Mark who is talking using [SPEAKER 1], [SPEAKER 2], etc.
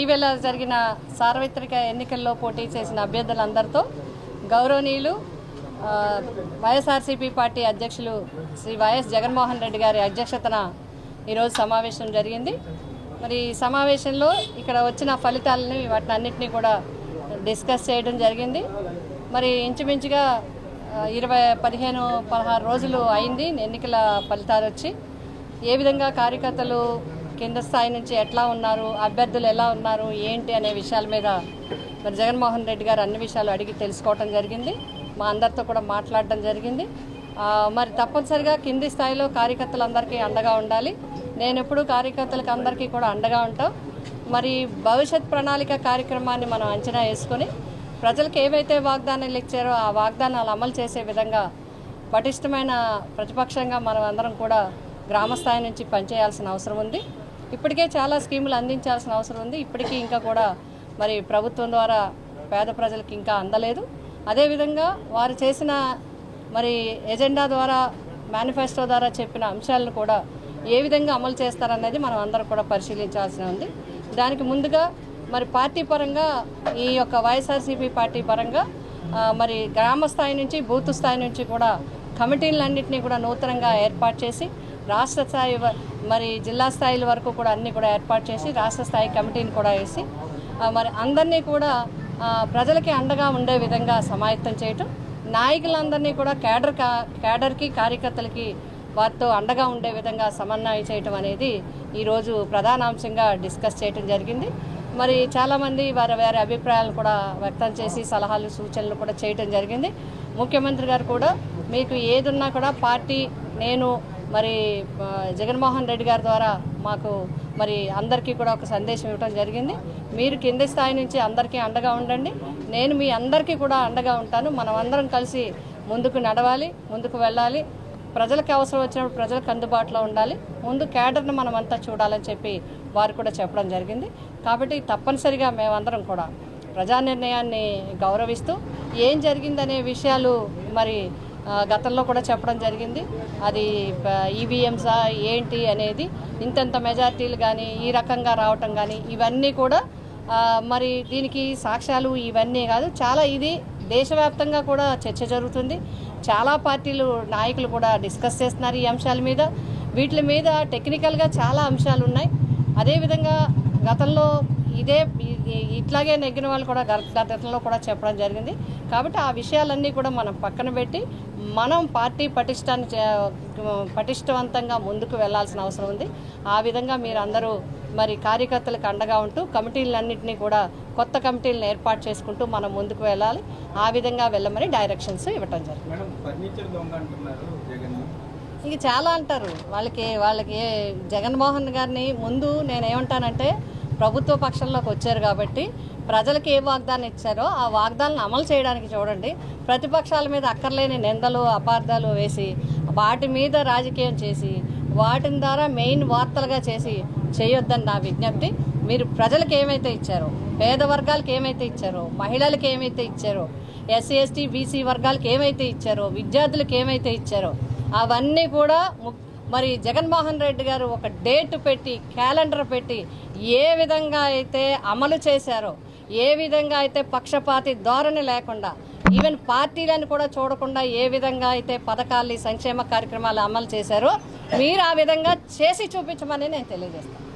[SPEAKER 1] ఇటీవల జరిగిన సార్వత్రిక ఎన్నికల్లో పోటీ చేసిన అభ్యర్థులందరితో గౌరవనీయులు వైఎస్ఆర్సీపీ పార్టీ అధ్యక్షులు శ్రీ వైఎస్ జగన్మోహన్ రెడ్డి గారి అధ్యక్షతన ఈరోజు సమావేశం జరిగింది. మరి ఈ సమావేశంలో ఇక్కడ వచ్చిన ఫలితాలని వాటిని అన్నింటినీ కూడా డిస్కస్ చేయడం జరిగింది. మరి ఇంచుమించుగా ఇరవై పదిహేను పదహారు రోజులు అయింది ఎన్నికల ఫలితాలు వచ్చి. ఏ విధంగా కార్యకర్తలు కింద స్థాయి నుంచి ఎట్లా ఉన్నారు అభ్యర్థులు ఎలా ఉన్నారు ఏంటి అనే విషయాల మీద మరి జగన్మోహన్ రెడ్డి గారు అన్ని విషయాలు అడిగి తెలుసుకోవటం జరిగింది. మా అందరితో కూడా మాట్లాడడం జరిగింది. మరి తప్పనిసరిగా కింది స్థాయిలో కార్యకర్తలందరికీ అండగా ఉండాలి. నేను ఎప్పుడు కార్యకర్తలకు అందరికీ కూడా అండగా ఉంటాం. మరి భవిష్యత్ ప్రణాళిక కార్యక్రమాన్ని మనం అంచనా వేసుకొని ప్రజలకు ఏవైతే వాగ్దానాలు ఇచ్చారో ఆ వాగ్దానాలు అమలు చేసే విధంగా పటిష్టమైన ప్రతిపక్షంగా మనం అందరం కూడా గ్రామ స్థాయి నుంచి పనిచేయాల్సిన అవసరం ఉంది. ఇప్పటికే చాలా స్కీములు అందించాల్సిన అవసరం ఉంది. ఇప్పటికీ ఇంకా కూడా మరి ప్రభుత్వం ద్వారా పేద ప్రజలకు ఇంకా అందలేదు. అదేవిధంగా వారు చేసిన మరి ఎజెండా ద్వారా మేనిఫెస్టో ద్వారా చెప్పిన అంశాలను కూడా ఏ విధంగా అమలు చేస్తారనేది మనం అందరం కూడా పరిశీలించాల్సి ఉంది. దానికి ముందుగా మరి పార్టీ పరంగా ఈ యొక్క వైఎస్ఆర్సీపీ పార్టీ పరంగా మరి గ్రామ స్థాయి నుంచి బూత్ స్థాయి నుంచి కూడా కమిటీలన్నింటినీ కూడా నూతనంగా ఏర్పాటు చేసి రాష్ట్ర స్థాయి మరి జిల్లా స్థాయిల వరకు కూడా అన్ని కూడా ఏర్పాటు చేసి రాష్ట్ర స్థాయి కమిటీని కూడా వేసి మరి అందరినీ కూడా ప్రజలకి అండగా ఉండే విధంగా సమాయత్తం చేయటం నాయకులందరినీ కూడా కేడర్ కా కేడర్కి కార్యకర్తలకి వారితో అండగా ఉండే విధంగా సమన్వయం చేయటం అనేది ఈరోజు ప్రధానాంశంగా డిస్కస్ చేయటం జరిగింది. మరి చాలామంది వారి వారి అభిప్రాయాలను కూడా వ్యక్తం చేసి సలహాలు సూచనలు కూడా చేయటం జరిగింది. ముఖ్యమంత్రి గారు కూడా మీకు ఏదున్నా కూడా పార్టీ నేను మరి జగన్మోహన్ రెడ్డి గారి ద్వారా మాకు మరి అందరికీ కూడా ఒక సందేశం ఇవ్వడం జరిగింది. మీరు కింది స్థాయి నుంచి అందరికీ అండగా ఉండండి. నేను మీ అందరికీ కూడా అండగా ఉంటాను. మనం అందరం కలిసి ముందుకు నడవాలి ముందుకు వెళ్ళాలి. ప్రజలకు అవసరం వచ్చినప్పుడు ప్రజలకు అందుబాటులో ఉండాలి. ముందు క్యాడర్ను మనం అంతా చూడాలని చెప్పి వారు కూడా చెప్పడం జరిగింది. కాబట్టి తప్పనిసరిగా మేమందరం కూడా ప్రజా నిర్ణయాన్ని గౌరవిస్తూ ఏం జరిగిందనే విషయాలు మరి గతంలో కూడా చెప్పడం జరిగింది. అది ఈవీఎంసా ఏంటి అనేది ఇంతంత మెజార్టీలు కానీ ఈ రకంగా రావటం కానీ ఇవన్నీ కూడా మరి దీనికి సాక్ష్యాలు ఇవన్నీ కాదు. చాలా ఇది దేశవ్యాప్తంగా కూడా చర్చ జరుగుతుంది. చాలా పార్టీలు నాయకులు కూడా డిస్కస్ చేస్తున్నారు ఈ అంశాల మీద. వీటి మీద టెక్నికల్గా చాలా అంశాలు ఉన్నాయి అదేవిధంగా గతంలో ఇదే ఇట్లాగే నెగ్గిన వాళ్ళు కూడా గత- గతంలో కూడా చెప్పడం జరిగింది. కాబట్టి ఆ విషయాలన్నీ కూడా మనం పక్కన పెట్టి మనం పార్టీ పటిష్టాన్ని పటిష్టవంతంగా ముందుకు వెళ్ళాల్సిన అవసరం ఉంది. ఆ విధంగా మీరు అందరూ మరి కార్యకర్తలకు అండగా ఉంటూ కమిటీలన్నింటినీ కూడా కొత్త కమిటీలను ఏర్పాటు చేసుకుంటూ మనం ముందుకు వెళ్ళాలి. ఆ విధంగా వెళ్ళమని డైరెక్షన్స్ ఇవ్వటం జరిగింది. ఇంక చాలా అంటారు. వాళ్ళకి వాళ్ళకి జగన్మోహన్ గారిని ముందు నేను ఏమంటానంటే ప్రభుత్వ పక్షంలోకి వచ్చారు కాబట్టి ప్రజలకు ఏ వాగ్దానం ఇచ్చారో ఆ వాగ్దానాలను అమలు చేయడానికి చూడండి. ప్రతిపక్షాల మీద అక్కర్లేని నిందలు అపార్థాలు వేసి వాటి మీద రాజకీయం చేసి వాటిని ద్వారా మెయిన్ వార్తలుగా చేసి చేయొద్దని నా విజ్ఞప్తి. మీరు ప్రజలకు ఏమైతే ఇచ్చారో పేద వర్గాలకు ఏమైతే ఇచ్చారో మహిళలకు ఏమైతే ఇచ్చారో ఎస్సీ ఎస్టీ బీసీ వర్గాలకు ఏమైతే ఇచ్చారో విద్యార్థులకు ఏమైతే ఇచ్చారో అవన్నీ కూడా ము- మరి జగన్మోహన్ రెడ్డి గారు ఒక డేట్ పెట్టి క్యాలెండర్ పెట్టి ఏ విధంగా అయితే అమలు చేశారో ఏ విధంగా అయితే పక్షపాతి ధోరణి లేకుండా ఈవెన్ పార్టీలను కూడా చూడకుండా ఏ విధంగా అయితే పథకాలు సంక్షేమ కార్యక్రమాలు అమలు చేశారో మీరు ఆ విధంగా చేసి చూపించమని నేను తెలియజేస్తాను.